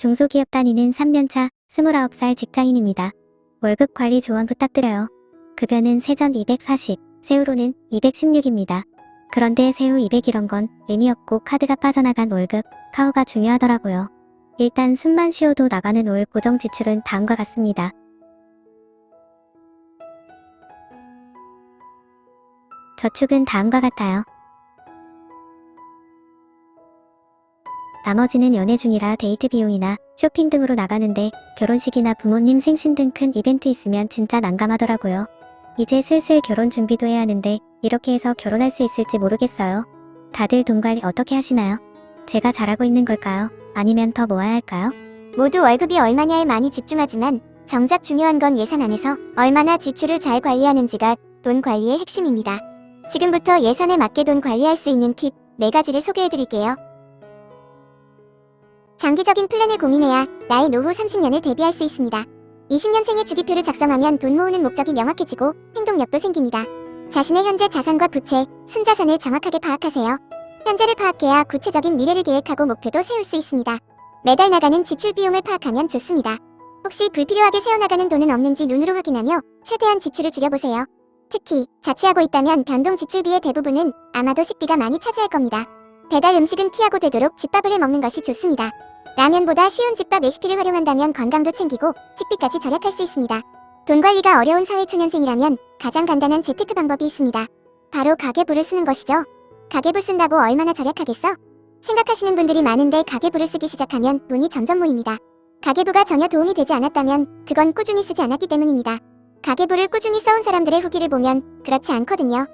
중소기업 다니는 3년차 29살 직장인입니다. 월급 관리 조언 부탁드려요. 급여는 세전 240, 세후로는 216입니다. 그런데 세후 200 이런 건 의미 없고 카드가 빠져나간 월급, 카우가 중요하더라고요. 일단 숨만 쉬어도 나가는 월 고정 지출은 다음과 같습니다. 저축은 다음과 같아요. 나머지는 연애 중이라 데이트 비용이나 쇼핑 등으로 나가는데 결혼식이나 부모님 생신 등 큰 이벤트 있으면 진짜 난감하더라고요. 이제 슬슬 결혼 준비도 해야 하는데 이렇게 해서 결혼할 수 있을지 모르겠어요. 다들 돈 관리 어떻게 하시나요? 제가 잘하고 있는 걸까요? 아니면 더 모아야 할까요? 모두 월급이 얼마냐에 많이 집중하지만 정작 중요한 건 예산 안에서 얼마나 지출을 잘 관리하는지가 돈 관리의 핵심입니다. 지금부터 예산에 맞게 돈 관리할 수 있는 팁 4가지를 소개해드릴게요. 장기적인 플랜을 고민해야 나의 노후 30년을 대비할 수 있습니다. 20년생의 주기표를 작성하면 돈 모으는 목적이 명확해지고 행동력도 생깁니다. 자신의 현재 자산과 부채, 순자산을 정확하게 파악하세요. 현재를 파악해야 구체적인 미래를 계획하고 목표도 세울 수 있습니다. 매달 나가는 지출 비용을 파악하면 좋습니다. 혹시 불필요하게 세어나가는 돈은 없는지 눈으로 확인하며 최대한 지출을 줄여보세요. 특히 자취하고 있다면 변동 지출비의 대부분은 아마도 식비가 많이 차지할 겁니다. 배달 음식은 피하고 되도록 집밥을 해 먹는 것이 좋습니다. 라면보다 쉬운 집밥 레시피를 활용한다면 건강도 챙기고 식비까지 절약할 수 있습니다. 돈 관리가 어려운 사회초년생이라면 가장 간단한 재테크 방법이 있습니다. 바로 가계부를 쓰는 것이죠. 가계부 쓴다고 얼마나 절약하겠어? 생각하시는 분들이 많은데 가계부를 쓰기 시작하면 돈이 점점 모입니다. 가계부가 전혀 도움이 되지 않았다면 그건 꾸준히 쓰지 않았기 때문입니다. 가계부를 꾸준히 써온 사람들의 후기를 보면 그렇지 않거든요.